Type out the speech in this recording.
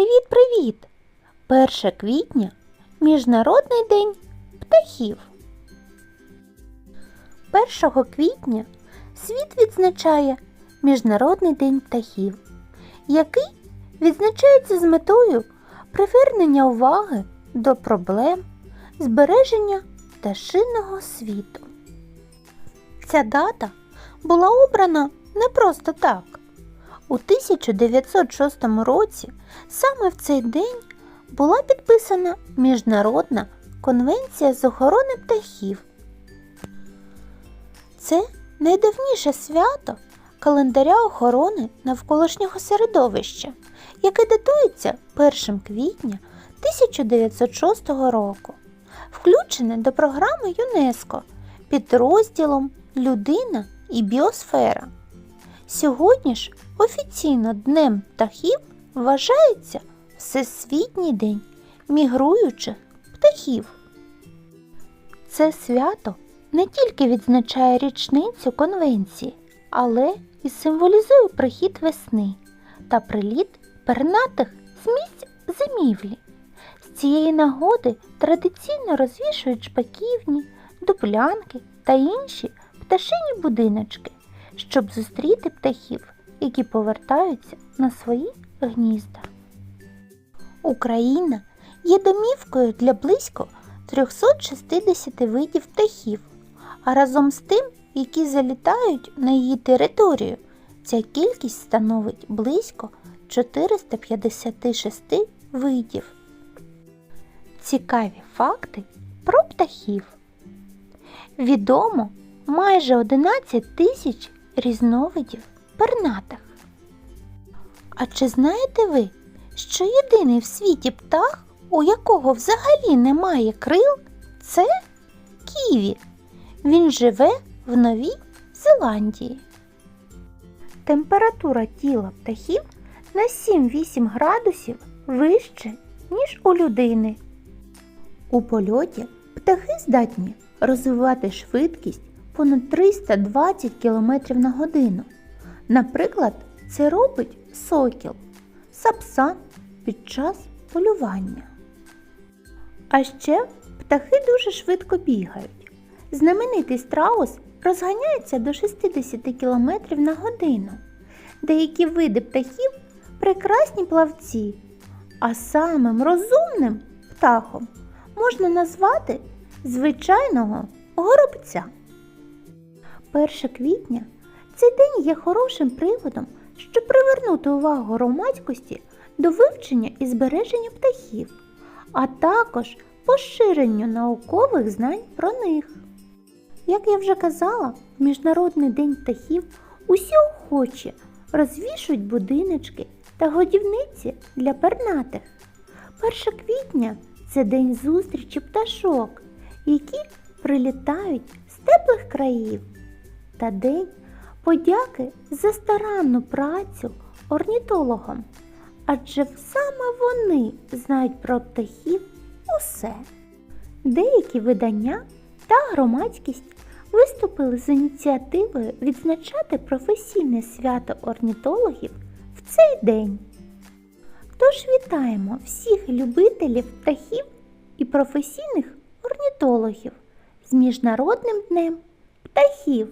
Привіт-привіт! 1 квітня Міжнародний день птахів. 1 квітня світ відзначає Міжнародний день птахів, який відзначається з метою привернення уваги до проблем збереження пташиного світу. Ця дата була обрана не просто так. У 1906 році саме в цей день була підписана Міжнародна конвенція з охорони птахів. Це найдавніше свято календаря охорони навколишнього середовища, яке датується 1 квітня 1906 року, включене до програми ЮНЕСКО під розділом Людина і біосфера. Сьогодні ж офіційно Днем птахів вважається Всесвітній день мігруючих птахів. Це свято не тільки відзначає річницю конвенції, але і символізує прихід весни та приліт пернатих з місць зимівлі. З цієї нагоди традиційно розвішують шпаківні, дуплянки та інші пташині будиночки, щоб зустріти птахів, які повертаються на свої гнізда. Україна є домівкою для близько 360 видів птахів, а разом з тим, які залітають на її територію, ця кількість становить близько 456 видів. Цікаві факти про птахів. Відомо майже 11 тисяч різновидів пернатих. А чи знаєте ви, що єдиний в світі птах, у якого взагалі немає крил, це ківі. Він живе в Новій Зеландії. Температура тіла птахів на 7-8 градусів вище, ніж у людини. У польоті птахи здатні розвивати швидкість понад 320 км на годину. Наприклад, це робить сокіл, сапсан під час полювання. А ще птахи дуже швидко бігають. Знаменитий страус розганяється до 60 км на годину. Деякі види птахів прекрасні плавці, а самим розумним птахом можна назвати звичайного горобця. 1 квітня цей день є хорошим приводом, щоб привернути увагу громадськості до вивчення і збереження птахів, а також поширенню наукових знань про них. Як я вже казала, в Міжнародний день птахів усі охочі розвішують будиночки та годівниці для пернатих. 1 квітня це день зустрічі пташок, які прилітають з теплих країв, та день подяки за старанну працю орнітологам, адже саме вони знають про птахів усе. Деякі видання та громадськість виступили з ініціативою відзначати професійне свято орнітологів в цей день. Тож вітаємо всіх любителів птахів і професійних орнітологів з Міжнародним днем птахів!